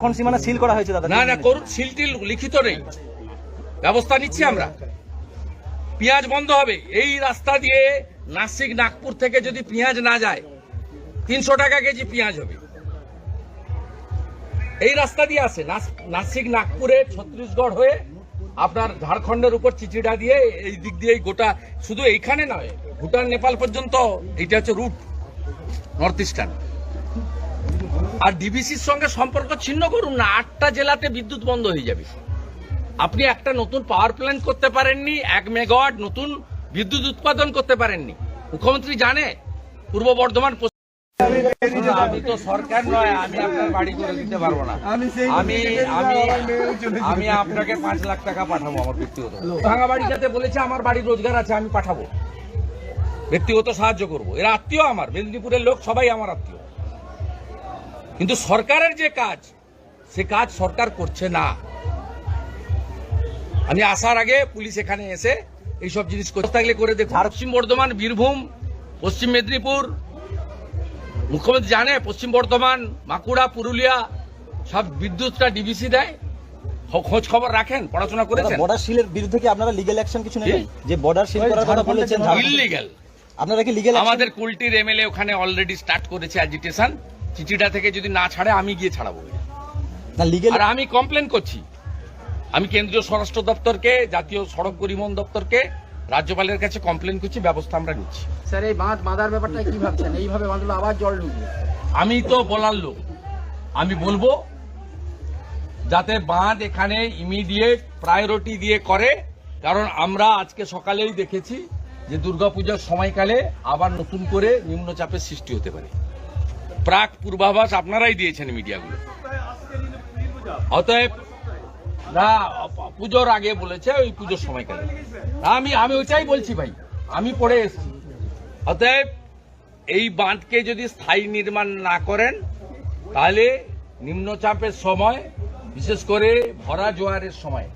এখন সীমানা সিল করা হয়েছে দাদা? না না, করুন সিলটিল লিখিত নেই। ব্যবস্থা নিচ্ছি আমরা। পেঁয়াজ বন্ধ হবে। এই রাস্তা দিয়ে নাসিক, নাগপুর থেকে যদি পেঁয়াজ না যায়, তিনশো টাকা কেজি পেঁয়াজ হবে। এই রাস্তা দিয়ে আসে নাসিক, নাগপুরে, ছত্তিশগড় হয়ে আপনার ঝাড়খণ্ডের উপর চিচিড়া দিয়ে এই দিক দিয়ে গোটা, শুধু এইখানে নয়, ভুটান, নেপাল পর্যন্ত, এইটা হচ্ছে রুট, নর্থ ইস্টার্ন। আর ডিবিসির সঙ্গে সম্পর্ক ছিন্ন করুন না আটটা জেলাতে বিদ্যুৎ বন্ধ হয়ে যাবে। আপনি একটা নতুন পাওয়ার প্ল্যান্ট করতে পারেননি এক মেগাওয়াট নতুন বিদ্যুৎ উৎপাদন করতে পারেননি। মুখ্যমন্ত্রী জানে পূর্ব বর্ধমান আমি তো সরকার নয় আমি আপনার বাড়ি করে দিতে পারব না। আমি আমি আমি আপনাকে পাঁচ লাখ টাকা পাঠাবো আমার ব্যক্তিগত। ভাঙা বাড়িটাতে বলেছে আমার বাড়ির রোজগার আছে আমি পাঠাবো। ব্যক্তিগত সাহায্য করব। এরা আত্মীয় আমার মেদিনীপুরের লোক সবাই আমার আত্মীয়। কিন্তু সরকারের যে কাজ সে কাজ সরকার করছে না। আমি আসার আগে পুলিশ এখানে এসে এইসব জিনিস করতে থাকলে করে দেখুন। পশ্চিম বর্ধমান বীরভূম পশ্চিম মেদিনীপুর মুখ্যমন্ত্রী জানে পশ্চিম বর্ধমান বাঁকুড়া পুরুলিয়া সব বিদ্যুৎটা ডিবিসি দেয়। খোঁজ খবর রাখেন পড়াশোনা করেছেন। বর্ডার সিলের বিরুদ্ধে কি আপনারা লিগেল অ্যাকশন কিছু নেবেন? যে বর্ডার সিল করার কথা বলেছেন ইলিগাল আপনারা কি লিগেল আমাদের কুলটির এমএলএ ওখানে অলরেডি স্টার্ট করেছে অ্যাজিটেশন চিঠিটা থেকে যদি না ছাড়ে আমি গিয়ে ছাড়াবো। না লিগেল আর আমি কমপ্লেন করছি। আমি কেন্দ্রীয় স্বরাষ্ট্র দপ্তরকে জাতীয় সড়ক পরিবহন দপ্তরকে রাজ্যপালের কাছে কমপ্লেন করছি ব্যবস্থা আমরা নিচ্ছি। স্যার এই বাঁধ বাঁধার ব্যাপারটা কি ভাবছেন? এইভাবে বাঁধলো আবার জল ঢুকবে আমি তো বলার লোক। আমি বলব যাতে বাঁধ এখানে ইমিডিয়েট প্রায়োরিটি দিয়ে করে কারণ আমরা আজকে সকালেই দেখেছি যে দুর্গাপূজার সময়কালে আবার নতুন করে নিম্নচাপের সৃষ্টি হতে পারে। প্রাক পূর্বাভাস আপনারাই দিয়েছেন মিডিয়াগুলো। অতএব, না, পুজোর আগে বলেছে ওই পুজোর সময়কালে আমি আমি ওইটাই বলছি ভাই, আমি পড়ে এসেছি। অতএব, এই বাঁধকে যদি স্থায়ী নির্মাণ না করেন, তাহলে নিম্নচাপের সময়, বিশেষ করে ভরা জোয়ারের সময়